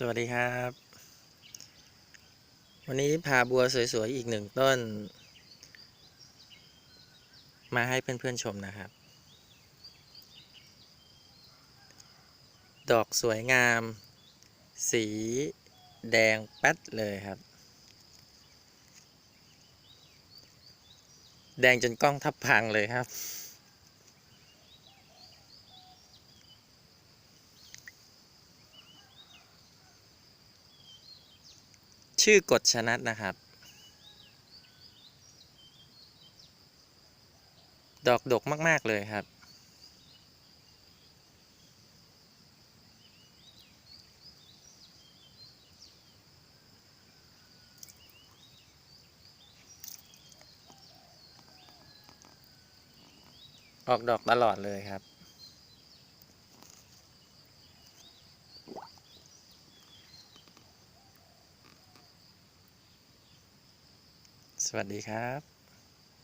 สวัสดีครับ วันนี้พาบัวสวยๆ อีกหนึ่งต้น มาให้เพื่อนๆชมนะครับ ดอกสวยงาม สีแดงแป๊ดเลยครับ แดงจนกล้องทับพังเลยครับ ชื่อกฎชนัดนะครับ ดอกดกมาก ๆ เลยครับ ออกดอกตลอดเลยครับ สวัสดีครับ